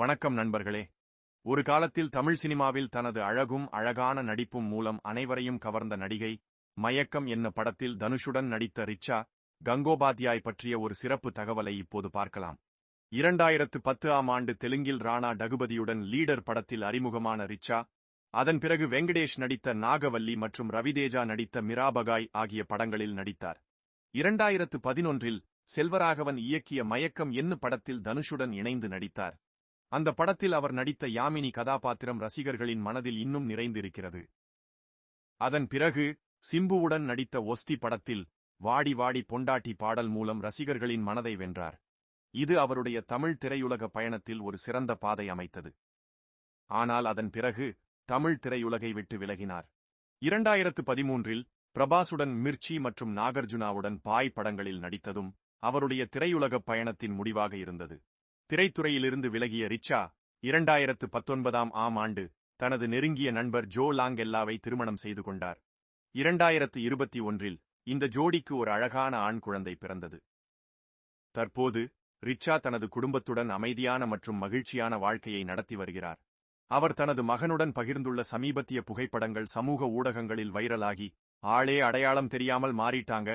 வணக்கம் நண்பர்களே. ஒரு காலத்தில் தமிழ் சினிமாவில் தனது அழகும் அழகான நடிப்பும் மூலம் அனைவரையும் கவர்ந்த நடிகை மயக்கம் என்ன படத்தில் தனுஷுடன் நடித்த ரிச்சா கங்கோபாத்யாய் பற்றிய ஒரு சிறப்பு தகவலை இப்போது பார்க்கலாம். இரண்டாயிரத்து பத்து ஆம் ஆண்டு தெலுங்கில் ராணா டகுபதியுடன் லீடர் படத்தில் அறிமுகமான ரிச்சா அதன் பிறகு வெங்கடேஷ் நடித்த நாகவல்லி மற்றும் ரவிதேஜா நடித்த மிராபகாய் ஆகிய படங்களில் நடித்தார். இரண்டாயிரத்து பதினொன்றில் செல்வராகவன் இயக்கிய மயக்கம் என்ன படத்தில் தனுஷுடன் இணைந்து நடித்தார். அந்த படத்தில் அவர் நடித்த யாமினி கதாபாத்திரம் ரசிகர்களின் மனதில் இன்னும் நிறைந்திருக்கிறது. அதன் பிறகு சிம்புவுடன் நடித்த ஒஸ்தி படத்தில் வாடி வாடி பொண்டாட்டி பாடல் மூலம் ரசிகர்களின் மனதை வென்றார். இது அவருடைய தமிழ் திரையுலக பயணத்தில் ஒரு சிறந்த பாதை அமைத்தது. ஆனால் அதன் பிறகு தமிழ் திரையுலகை விட்டு விலகினார். இரண்டாயிரத்து பதிமூன்றில் பிரபாசுடன் மிர்ச்சி மற்றும் நாகார்ஜுனாவுடன் பாய் படங்களில் நடித்ததும் அவருடைய திரையுலகப் பயணத்தின் முடிவாக இருந்தது. திரைத்துறையிலிருந்து விலகிய ரிச்சா இரண்டாயிரத்து பத்தொன்பதாம் ஆம் ஆண்டு தனது நெருங்கிய நண்பர் ஜோ லாங்கெல்லாவை திருமணம் செய்து கொண்டார். இரண்டாயிரத்து இருபத்தி ஒன்றில் இந்த ஜோடிக்கு ஒரு அழகான ஆண் குழந்தை பிறந்தது. தற்போது ரிச்சா தனது குடும்பத்துடன் அமைதியான மற்றும் மகிழ்ச்சியான வாழ்க்கையை நடத்தி வருகிறார். அவர் தனது மகனுடன் பகிர்ந்துள்ள சமீபத்திய புகைப்படங்கள் சமூக ஊடகங்களில் வைரலாகி ஆளே அடையாளம் தெரியாமல் மாறிட்டாங்க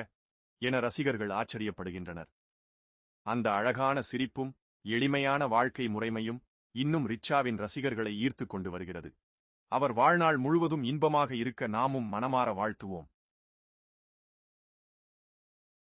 என ரசிகர்கள் ஆச்சரியப்படுகின்றனர். அந்த அழகான சிரிப்பும் எளிமையான வாழ்க்கை முறைமையும் இன்னும் ரிச்சாவின் ரசிகர்களை ஈர்த்து கொண்டு வருகிறது. அவர் வாழ்நாள் முழுவதும் இன்பமாக இருக்க நாமும் மனமாற வாழ்த்துவோம்.